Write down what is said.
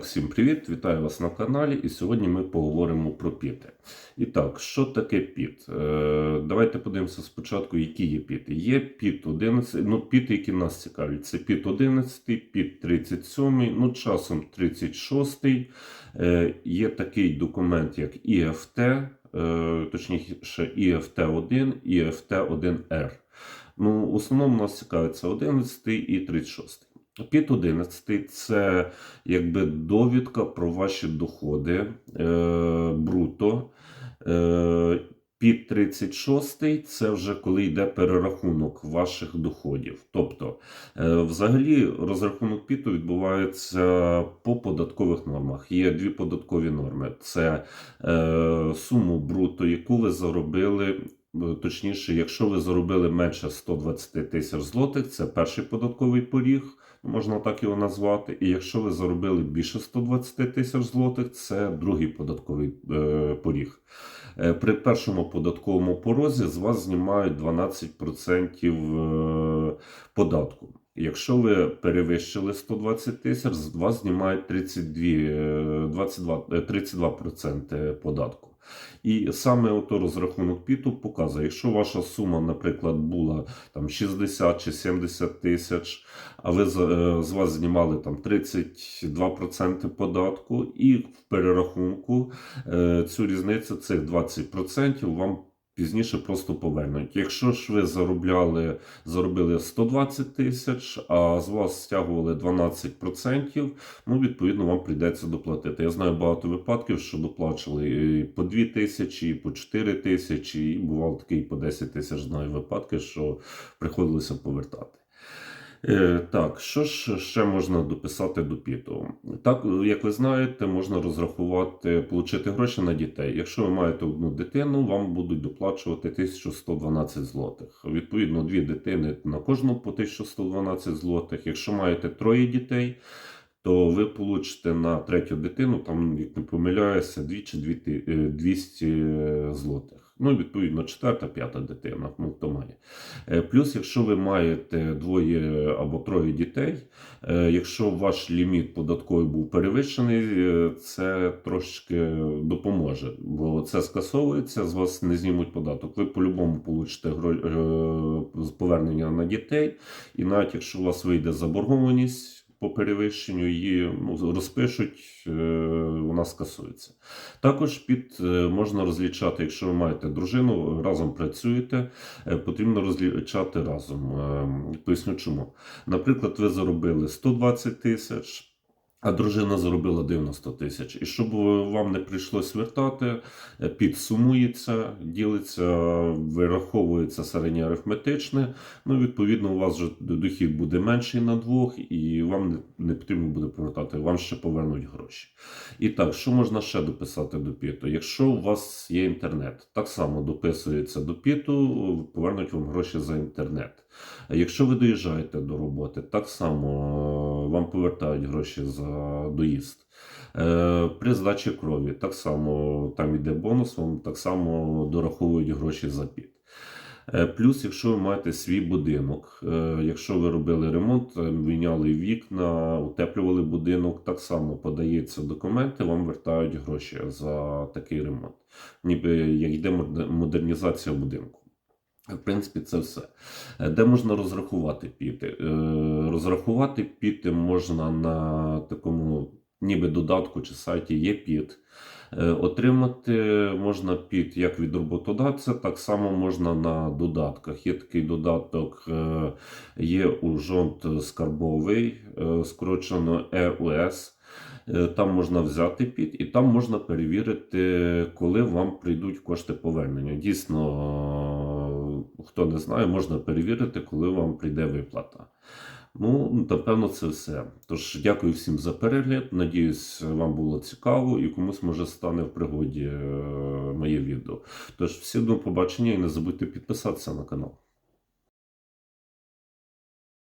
так, всім привіт! Вітаю вас на каналі. І сьогодні ми поговоримо про піти. І так, що таке піт? Е, давайте подивимося спочатку, які є піти. Є піт 11, ну піти, які нас цікавлять. Це піт 11, піт 37, ну часом 36. Е, є такий документ, як ІФТ, е, точніше ІФТ1, ІФТ1Р. Ну, в основному нас цікавиться 11 і 36. Під 11 це якби довідка про ваші доходи е, бруто. Е, під 36 це вже коли йде перерахунок ваших доходів. Тобто, е, взагалі, розрахунок піту відбувається по податкових нормах. Є дві податкові норми: це е, суму бруто, яку ви заробили. Е, Точніше, якщо ви заробили менше 120 тисяч злотих, це перший податковий поріг можна так його назвати. І якщо ви заробили більше 120 тисяч злотих, це другий податковий е, поріг. Е, При першому податковому порозі з вас знімають 12% е, податку. Якщо ви перевищили 120 тисяч, з вас знімають 32, е, 22, е, 32% податку. І саме ото розрахунок піту показує, якщо ваша сума, наприклад, була там 60 чи 70 тисяч, а ви з, е, вас знімали там 32% податку, і в перерахунку е, цю різницю цих 20% вам пізніше просто повернуть. Якщо ж ви заробляли, заробили 120 тисяч, а з вас стягували 12%, ну відповідно вам прийдеться доплатити. Я знаю багато випадків, що доплачували і по 2 тисячі, і по 4 тисячі, і бувало таке і по 10 тисяч знаю випадки, що приходилося повертати. Е, Так, що ж ще можна дописати до піту? Так, як ви знаєте, можна розрахувати, отримати гроші на дітей. Якщо ви маєте одну дитину, вам будуть доплачувати 1112 злотих. Відповідно, дві дитини на кожну по 1112 злотих. Якщо маєте троє дітей, то ви получите на третю дитину, там, як не помиляюся, 2 чи 2 ти- е, 200 злотих. Ну, відповідно, четверта, п'ята дитина, хто має. Е, Плюс, якщо ви маєте двоє або троє дітей, е, якщо ваш ліміт податковий був перевищений, е, це трошки допоможе, бо це скасовується, з вас не знімуть податок. Ви по-любому получите повернення на дітей, і навіть якщо у вас вийде заборгованість. По перевищенню її ну, розпишуть, е, вона скасується. Також під е, можна розлічати, якщо ви маєте дружину, разом працюєте, е, потрібно розлічати разом. Е, Поясню чому. Наприклад, ви заробили 120 тисяч. А дружина заробила 90 тисяч. І щоб вам не прийшлось вертати, е, підсумується, ділиться, вираховується середнє арифметичне. Ну, відповідно, у вас же дохід буде менший на двох, і вам не, потрібно буде повертати, вам ще повернуть гроші. І так, що можна ще дописати до піту? Якщо у вас є інтернет, так само дописується до піту, повернуть вам гроші за інтернет. Якщо ви доїжджаєте до роботи, так само е, вам повертають гроші за доїзд. Е, При здачі крові так само там йде бонус, вам так само дораховують гроші за піт. Е, Плюс, якщо ви маєте свій будинок, е, якщо ви робили ремонт, міняли вікна, утеплювали будинок, так само подаються документи, вам вертають гроші за такий ремонт, ніби як йде модернізація будинку. В принципі, це все. Е, Де можна розрахувати піти? Е, Розрахувати піти можна на такому ніби додатку чи сайті є піт. Е, Отримати можна під як від роботодавця, так само можна на додатках. Є такий додаток, є у жонт скарбовий, скорочено EUS. Е, Там можна взяти під, і там можна перевірити, коли вам прийдуть кошти повернення. Дійсно, хто не знає, можна перевірити, коли вам прийде виплата. Ну, напевно, це все. Тож, дякую всім за перегляд. Надіюсь, вам було цікаво і комусь може стане в пригоді е, моє відео. Тож, всім до побачення і не забудьте підписатися на канал.